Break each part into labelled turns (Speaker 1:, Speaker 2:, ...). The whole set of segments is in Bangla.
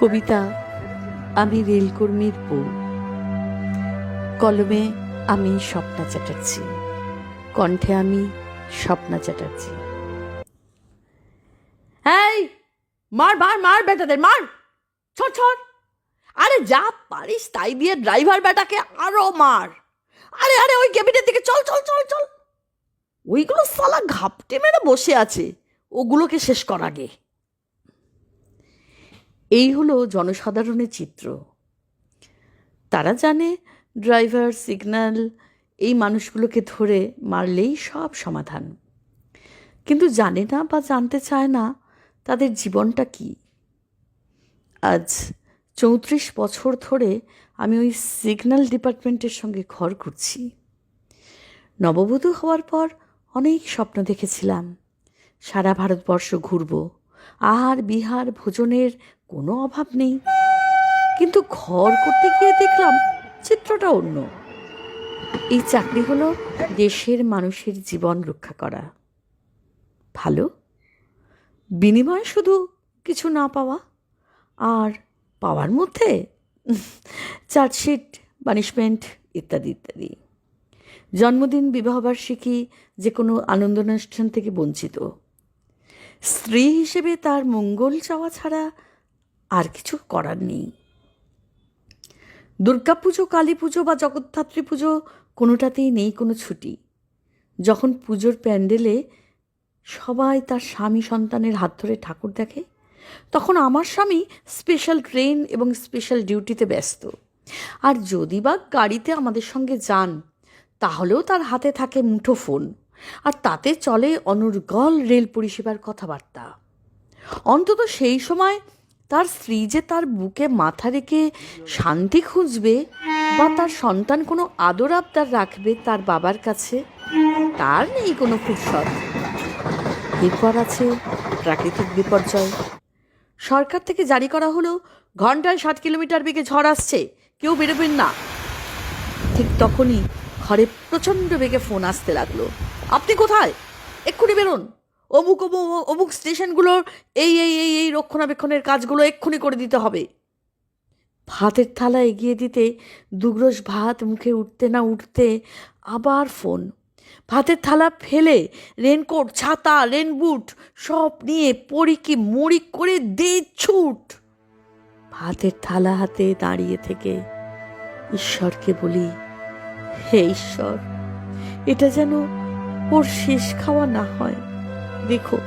Speaker 1: কবিতা, আমি রেলকর্মীর বউ। কলমে আমি স্বপ্না চ্যাটার্জি। কণ্ঠে আমি স্বপ্না চ্যাটার্জি।
Speaker 2: এই, মার মার মার বেটাদের, মার! ছড় ছড় আরে যা পারিস তাই দিয়ে ড্রাইভার বেটাকে আরও মার। আরে আরে, ওই কেবিনের দিকে চল চল চল চল। ওইগুলো সালা ঘাপটে মেরে বসে আছে। ওগুলোকে শেষ কর আগে।
Speaker 1: এই হলো জনসাধারণের চিত্র। তারা জানে ড্রাইভার, সিগন্যাল, এই মানুষগুলোকে ধরে মারলেই সব সমাধান। কিন্তু জানে না বা জানতে চায় না তাদের জীবনটা কি। আজ চৌত্রিশ বছর ধরে আমি ওই সিগন্যাল ডিপার্টমেন্টের সঙ্গে ঘর করছি নববধূ হওয়ার পর অনেক স্বপ্ন দেখেছিলাম। সারা ভারতবর্ষ ঘুরব আহার বিহার ভোজনের কোনো অভাব নেই। কিন্তু ঘর করতে গিয়ে দেখলাম চিত্রটা অন্য। এই চাকরি হলো দেশের মানুষের জীবন রক্ষা করা। ভালো? বিনিময়ে শুধু কিছু না পাওয়া? আর পাওয়ার মধ্যে চার্জশিট পানিশমেন্ট ইত্যাদি ইত্যাদি। জন্মদিন, বিবাহবার্ষিকী যে কোনো আনন্দ অনুষ্ঠান থেকে বঞ্চিত। স্ত্রী হিসেবে তার মঙ্গল চাওয়া ছাড়া আর কিছু করার নেই। দুর্গাপুজো কালী পুজো বা জগদ্ধাত্রী পুজো কোনোটাতেই নেই, কোনো ছুটি। যখন পুজোর প্যান্ডেলে সবাই তার স্বামী সন্তানের হাত ধরে ঠাকুর দেখে, তখন আমার স্বামী স্পেশাল ট্রেন এবং স্পেশাল ডিউটিতে ব্যস্ত। আর যদি বা গাড়িতে আমাদের সঙ্গে যান, তাহলেও তার হাতে থাকে মুঠো ফোন। আর তাতে চলে অনর্গল রেল পরিষেবার কথাবার্তা। অন্তত সেই সময় তার স্ত্রী যে তার বুকে মাথা রেখে শান্তি খুঁজবে বা তার সন্তান কোনো আদর আবদার রাখবে তার বাবার কাছে, তার নেই কোনো ফুরসত। এরপর আছে প্রাকৃতিক বিপর্যয়। সরকার থেকে জারি করা হলো, ঘন্টায় সাত কিলোমিটার বেগে ঝড় আসছে, কেউ বেরোবেন না। ঠিক তখনই ঘরে প্রচণ্ড বেগে ফোন আসতে লাগল। আপনি কোথায়? এক্ষুনি বেরোন। অমুক অমুক অমুক স্টেশনগুলোর এই এই এই এই রক্ষণাবেক্ষণের কাজগুলো এক্ষুনি করে দিতে হবে। ভাতের থালা এগিয়ে দিতে দুগ্রস ভাত মুখে উঠতে না উঠতে আবার ফোন। ভাতের থালা ফেলে রেনকোট, ছাতা, রেনবুট সব নিয়ে পরিকি মরি করে দে ছুট। ভাতের থালা হাতে দাঁড়িয়ে থেকে ঈশ্বরকে বলি, হে ঈশ্বর, এটা যেন ওর শেষ খাওয়া না হয়। দেখো।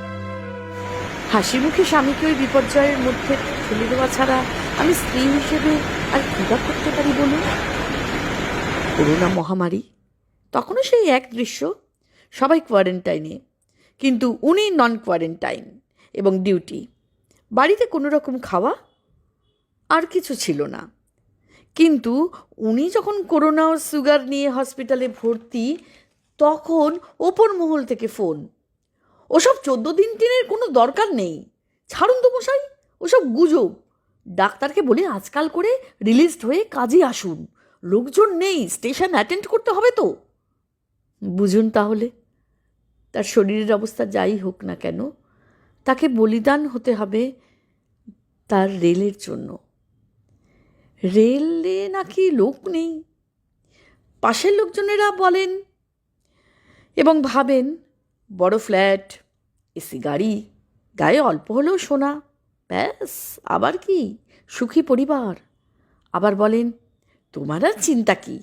Speaker 1: হাসি মুখে স্বামীকে ওই বিপর্যয়ের মধ্যে ফেলে দেওয়া ছাড়া আমি স্ত্রী হিসেবে আর কৃপা করতে পারি বলুন? করোনা মহামারী? তখনও সেই এক দৃশ্য। সবাই কোয়ারেন্টাইনে। কিন্তু উনি নন কোয়ারেন্টাইন এবং ডিউটি। বাড়িতে কোনো রকম খাওয়া আর কিছু ছিল না। কিন্তু উনি যখন করোনা সুগার নিয়ে হসপিটালে ভর্তি, তখন ওপর মহল থেকে ফোন। ওসব চোদ্দ দিন টিনের কোনো দরকার নেই। ছাড়ুন তো মশাই, ওসব গুজব। ডাক্তারকে বলে আজকাল করে রিলিজড হয়ে কাজে আসুন। লোকজন নেই স্টেশন অ্যাটেন্ড করতে হবে তো। বুঝুন তাহলে, তার শরীরের অবস্থা যাই হোক না কেন, তাকে বলিদান হতে হবে তার রেলের জন্য। রেলে নাকি লোক নেই। পাশের লোকজনেরা বলেন এবং ভাবেন বড় ফ্ল্যাট, এসি গাড়ি, গায়ে অল্প হলেও সোনা, ব্যাস, আবার কি? সুখী পরিবার। আবার বলেন, তোমার আর চিন্তা কি?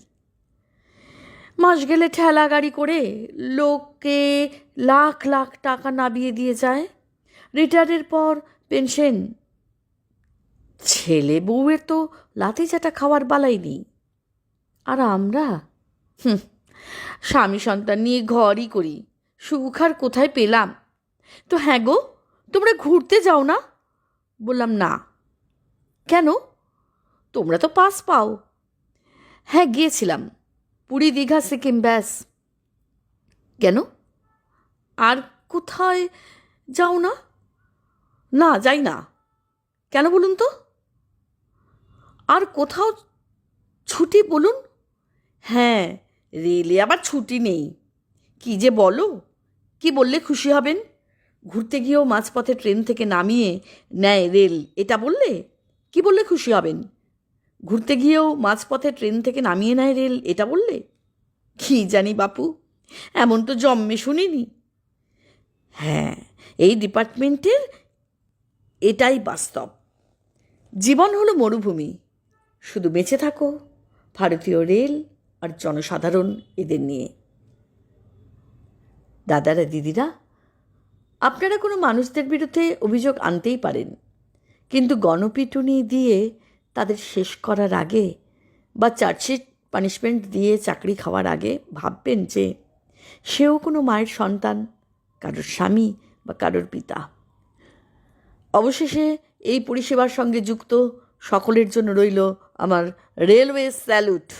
Speaker 1: মাস গেলে ঠেলা গাড়ি করে লোককে লাখ লাখ টাকা নাবিয়ে দিয়ে যায়। রিটায়ারের পর পেনশন। ছেলে বউয়ের তো লাথি চাটা খাওয়ার বালাই নেই। আর আমরা? স্বামী সন্তান নিয়ে ঘরই করি। সুখ আর কোথায় পেলাম? তো হ্যাঁ গো, তোমরা ঘুরতে যাও না? বললাম, না। কেন? তোমরা তো পাস পাও। হ্যাঁ গিয়েছিলাম। পুরী দীঘা, সিকিম, ব্যাস। কেন? আর কোথায় যাও না? না, যাই না। কেন বলুন তো? আর কোথাও ছুটি বলুন? হ্যাঁ রেলে আবার ছুটি নেই। কি যে বলো? কি বললে খুশি হবেন? ঘুরতে গিয়েও মাঝপথে ট্রেন থেকে নামিয়ে নেয় রেল, এটা বললে? কি বললে খুশি হবেন? ঘুরতে গিয়েও মাঝপথে ট্রেন থেকে নামিয়ে নেয় রেল, এটা বললে? কি জানি বাপু, এমন তো জন্মে শুনিনি। হ্যাঁ এই ডিপার্টমেন্টের এটাই বাস্তব। জীবন হলো মরুভূমি। শুধু বেঁচে থাকো, ভারতীয় রেল আর জনসাধারণ এদের নিয়ে। দাদারা, দিদিরা, আপনারা কোনো মানুষদের বিরুদ্ধে অভিযোগ আনতেই পারেন। কিন্তু গণপিটুনি দিয়ে তাদের শেষ করার আগে বা চার্জশিট পানিশমেন্ট দিয়ে চাকরি খাওয়ার আগে ভাববেন যে সেও কোনো মায়ের সন্তান, কারোর স্বামী বা কারোর পিতা। অবশেষে এই পরিষেবার সঙ্গে যুক্ত সকলের জন্য রইল আমার রেলওয়ে স্যালুট।